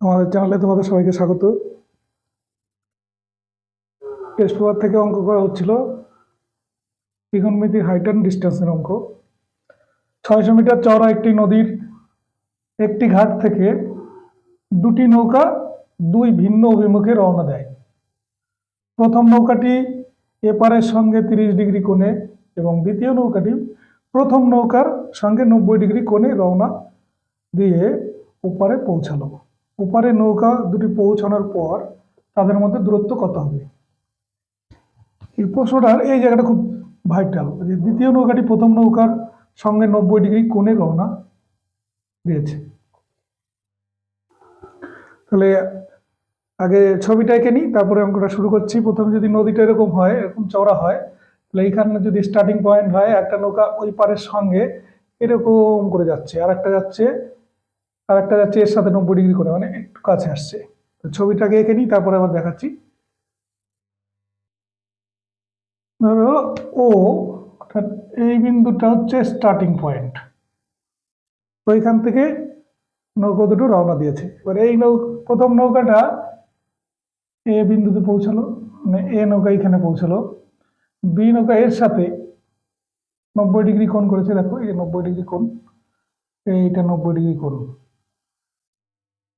আমাদের চ্যানেলে তোমাদের সবাইকে স্বাগত। টেস্ট পেপার থেকে অঙ্ক করা হচ্ছিল ত্রিকোণমিতির হাইট অ্যান্ড ডিস্টেন্সের অঙ্ক। ছয়শো মিটার চওড়া একটি নদীর একটি ঘাট থেকে দুটি নৌকা দুই ভিন্ন অভিমুখে রওনা দেয়। প্রথম নৌকাটি এপারের সঙ্গে তিরিশ ডিগ্রি কোণে এবং দ্বিতীয় নৌকাটি প্রথম নৌকার সঙ্গে নব্বই ডিগ্রি কোণে রওনা দিয়ে ওপারে পৌঁছালো। ওপারে নৌকা দুটি পৌঁছানোর পর তাদের মধ্যে দূরত্ব কত হবে? এই প্রশ্নটার এই জায়গাটা খুব ভাইটাল যে দ্বিতীয় নৌকাটি প্রথম নৌকার সঙ্গে নব্বই ডিগ্রি কোণে রওনা দিয়েছে। তাহলে আগে ছবিটা এঁকে নিই, তারপরে অঙ্কটা শুরু করছি। প্রথমে যদি নদীটা এরকম হয়, এরকম চওড়া হয়, তাহলে এইখানে যদি স্টার্টিং পয়েন্ট হয়, একটা নৌকা ওই পারের সঙ্গে এরকম করে যাচ্ছে। আর একটা যাচ্ছে আর একটা যাচ্ছে এর সাথে নব্বই ডিগ্রি করে মানে একটু কাছে আসছে। তো ছবিটাকে এঁকে নিই, তারপরে আবার দেখাচ্ছি। ও এই বিন্দুটা হচ্ছে স্টার্টিং পয়েন্ট ওইখান থেকে নৌকা দুটো রওনা দিয়েছে। এবার এই নৌ, প্রথম নৌকাটা এ বিন্দুতে পৌঁছালো মানে এ নৌকা এখানে পৌঁছালো। বি নৌকা এর সাথে নব্বই ডিগ্রি কোণ করেছে, দেখো এই নব্বই ডিগ্রি কোণ, এইটা নব্বই ডিগ্রি কোণ।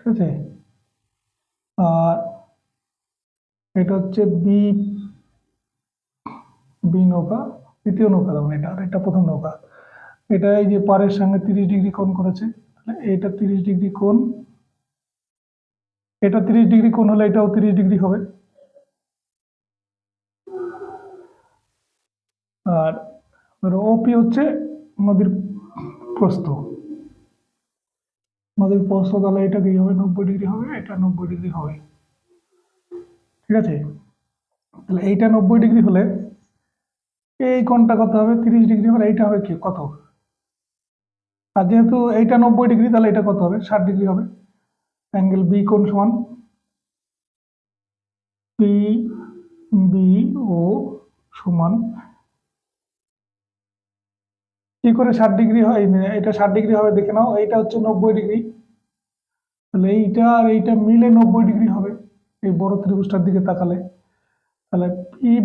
ঠিক আছে? আর এটা হচ্ছে বি বি নৌকা, দ্বিতীয় নৌকা যেমন এটা, আর এটা প্রথম নৌকা। এটা এই যে পারের সঙ্গে তিরিশ ডিগ্রি কোণ করেছে, তাহলে এটা তিরিশ ডিগ্রি কোণ, এটা তিরিশ ডিগ্রি কোণ হলে এটাও তিরিশ ডিগ্রি হবে। আর ওপি হচ্ছে নদীর প্রস্থ। নদীর প্রস্থ তাহলে এটা কি হবে, নব্বই ডিগ্রি হবে, এটা নব্বই ডিগ্রি হবে। ঠিক আছে? তাহলে এইটা নব্বই ডিগ্রি হলে এই কোণটা কত হবে? তিরিশ ডিগ্রি হলে এইটা হবে কি? কত? আর যেহেতু এইটা নব্বই ডিগ্রি, তাহলে এটা কত হবে? ষাট ডিগ্রি হবে। অ্যাঙ্গেল বি কোণ সমান পি বি ও সমান কি করে ষাট ডিগ্রি হয়? এটা ষাট ডিগ্রি হবে, দেখে নাও, এইটা হচ্ছে নব্বই ডিগ্রি। তাহলে এইটা আর এইটা মিলে নব্বই ডিগ্রি হবে, এই বড় ত্রিভুজটার দিকে তাকালে। তাহলে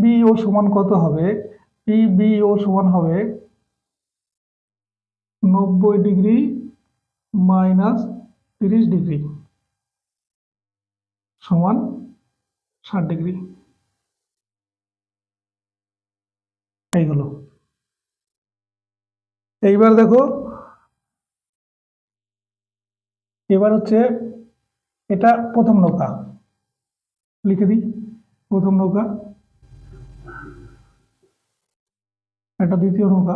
পি ও সমান কত হবে? পি ও সমান হবে নব্বই ডিগ্রি মাইনাস তিরিশ ডিগ্রি সমান ষাট ডিগ্রি। এইগুলো এইবার দেখো। এবার হচ্ছে এটা প্রথম নৌকা। লিখে দিই, প্রথম নৌকা। এটা দ্বিতীয় নৌকা।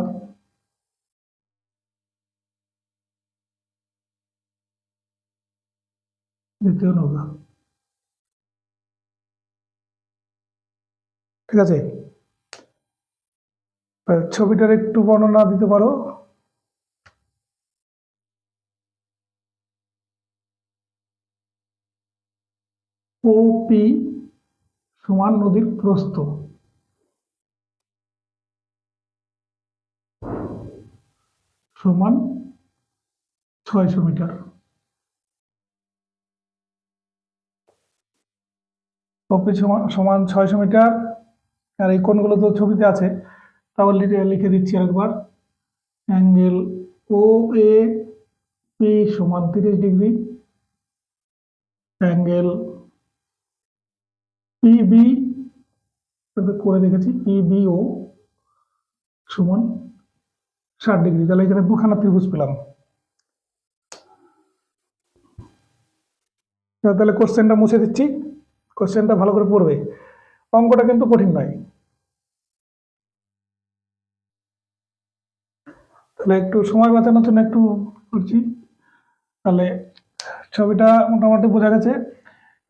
দ্বিতীয় নৌকা। ঠিক আছে? ছবিটার একটু বর্ণনা দিতে পারো। ওপি সমান নদীর প্রস্থ। সমান ছয়শো মিটার। ওপি সমান ছয়শো মিটার। আর এই কোণগুলো তো ছবিতে আছে। তাহলে লিখে দিচ্ছি একবার অ্যাঙ্গেল ও এ পি সমান তিরিশ ডিগ্রি। অ্যাঙ্গেল পিবি করে রেখেছি পিবিও সমান ষাট ডিগ্রি। তাহলে এখানে দুখানা ত্রিভুজ পেলাম। তাহলে কোশ্চেনটা মুছে দিচ্ছি। কোশ্চেনটা ভালো করে পড়বে। অঙ্কটা কিন্তু কঠিন নয়। তাহলে একটু সময় বাঁচানোর জন্য একটু করছি। তাহলে ছবিটা মোটামুটি বোঝা গেছে।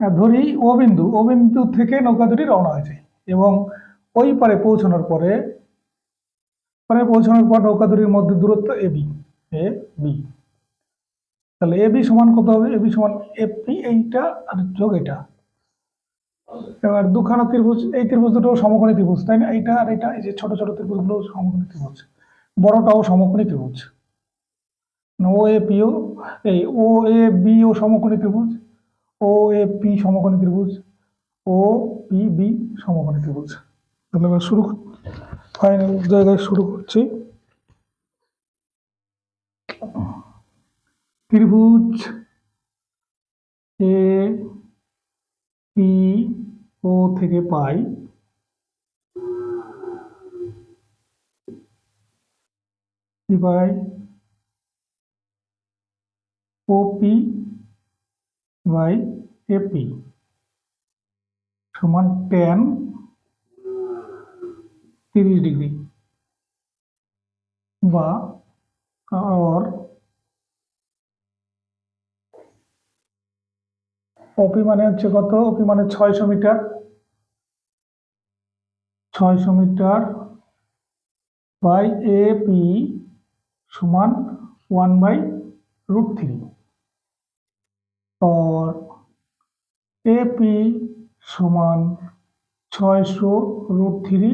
ধরি ও বিন্দু ও বিন্দু থেকে নৌকা দুটি রওনা হয়েছে এবং ওই পারে পৌঁছানোর পরে, পারে পৌঁছানোর পর নৌকা দুটির মধ্যে দূরত্ব এ বি এ বি। তাহলে এ বি সমান কত হবে? এ বি সমান এফ পি এইটা আর যোগ এটা। এবার দুখানা ত্রিভুজ, এই ত্রিভুজ দুটো সমকোণী ত্রিভুজ, তাই না? এইটা আর এটা, এই যে ছোট ছোট ত্রিভুজগুলো সমকোণী ত্রিভুজ। বড়টাও সমকোণী ত্রিভুজ। ও, এ পিও এই, ও, এ, বি, ও সমকোণী ত্রিভুজ। ও এ পি সমকোণী ত্রিভুজ ও পি বি সমকোণী ত্রিভুজ। তাহলে শুরু ফাইনাল জায়গায় শুরু করছি। ত্রিভুজ এ পি ও থেকে পাই। পাই? ওপি বাই এপি সমান টেন তিরিশ ডিগ্রি বা অর অপি মানে হচ্ছে কত? অপি মানে ছয়শো মিটার। ছয়শো মিটার বাই এপি সমান ওয়ান বাই রুট থ্রি পর এপি সমান ছয়শো রুট থ্রি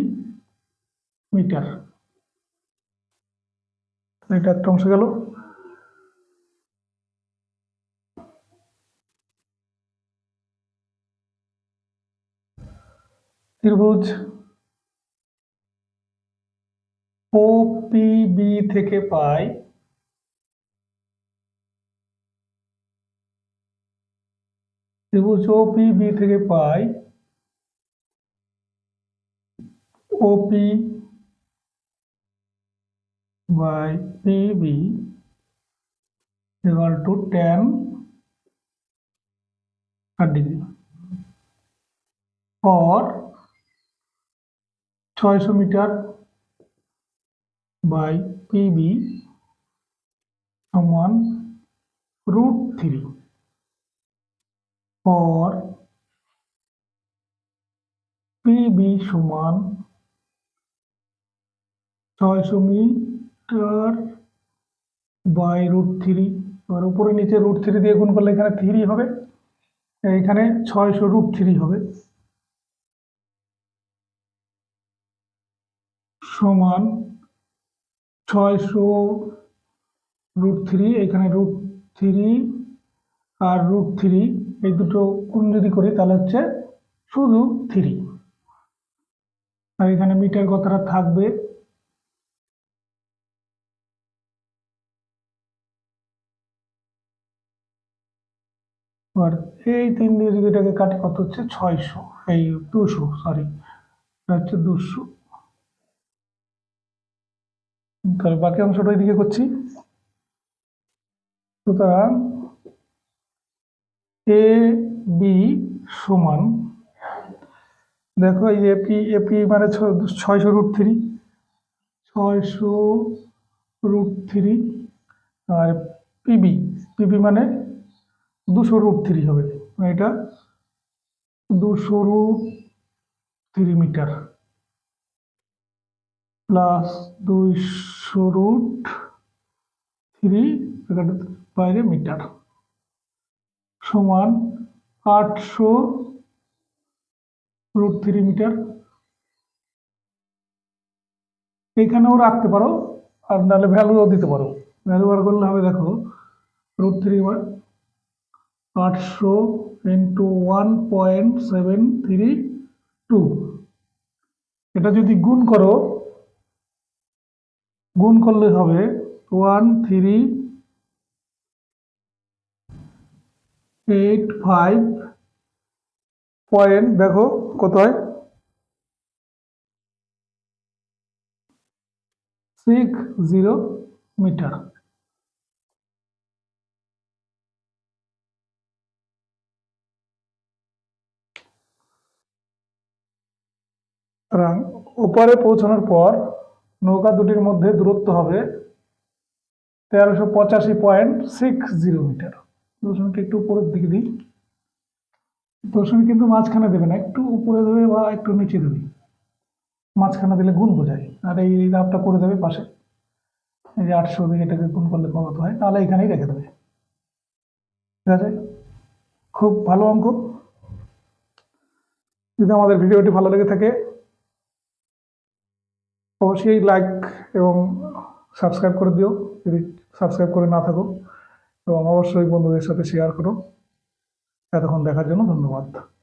মিটার এটা একটা অংশ গেল। ত্রিভুজ ও পি বি থেকে পাই ত্রিভুজ ওপি বি থেকে পাই OP by P B equal to tan ষাট ডিগ্রি or ছয়শো মিটার বাই পিবি সমান রুট থ্রি और পিবি সমান ছয়শো মিটার বাই রুট থ্রি। এবার উপরে নিচে রুট থ্রি দিয়ে গুণ করলে এখানে থ্রি হবে। এখানে ছয়শো রুট থ্রি হবে। সমান ছয়শো রুট থ্রি, এখানে রুট থ্রি আর রুট থ্রি এই দুটো গুণ যদি করি, তাহলে হচ্ছে শুধু থ্রি আর এখানে মিটার কথাটা থাকবে? আর এই তিন দিয়ে যদি কাটি, কত হচ্ছে? ছয়শো, এই দুশো সরি হচ্ছে দুশো। তাহলে বাকি অংশটা এদিকে করছি। সুতরাং এ বি সমান, দেখো এপি এপি মানে ছয়শো রুট থ্রি ছয়শো রুট থ্রি আর পিবি পিবি মানে দুশো রুট থ্রি হবে। এটা দুশো রুট থ্রি মিটার প্লাস দুইশো রুট থ্রি বাইরে মিটার সমান আটশো রুট থ্রি মিটার। এইখানেও রাখতে পারো, আর নাহলে ভ্যালুও দিতে পারো। ভ্যালু বার করলে হবে দেখো রুট থ্রি আটশো into one point seven three two এটা যদি গুণ করো, গুণ করলে হবে one three eight five point দেখো কত হয়? সিক্স জিরো মিটার ওপারে পৌঁছানোর পর নৌকা দুটির মধ্যে দূরত্ব হবে তেরোশো পঁচাশি পয়েন্ট সিক্স জিরো মিটার দশমিকটা একটু উপরের দিকে দিই। দশমিক কিন্তু মাঝখানে দেবে না, একটু উপরে দেবে বা একটু নিচে দেবে। মাঝখানে দিলে গুণ বোঝায়। আর এই লাভটা করে দেবে পাশে। এই যে আটশো দিয়ে এটাকে গুণ করলে কত হয়? তাহলে এখানেই রেখে দেবে। ঠিক আছে? খুব ভালো অঙ্ক। যদি আমাদের ভিডিওটি ভালো লেগে থাকে, অবশ্যই লাইক এবং সাবস্ক্রাইব করে দিও। যদি সাবস্ক্রাইব করে না থাকো এবং অবশ্যই বন্ধুদের সাথে শেয়ার করো। এতক্ষণ দেখার জন্য ধন্যবাদ।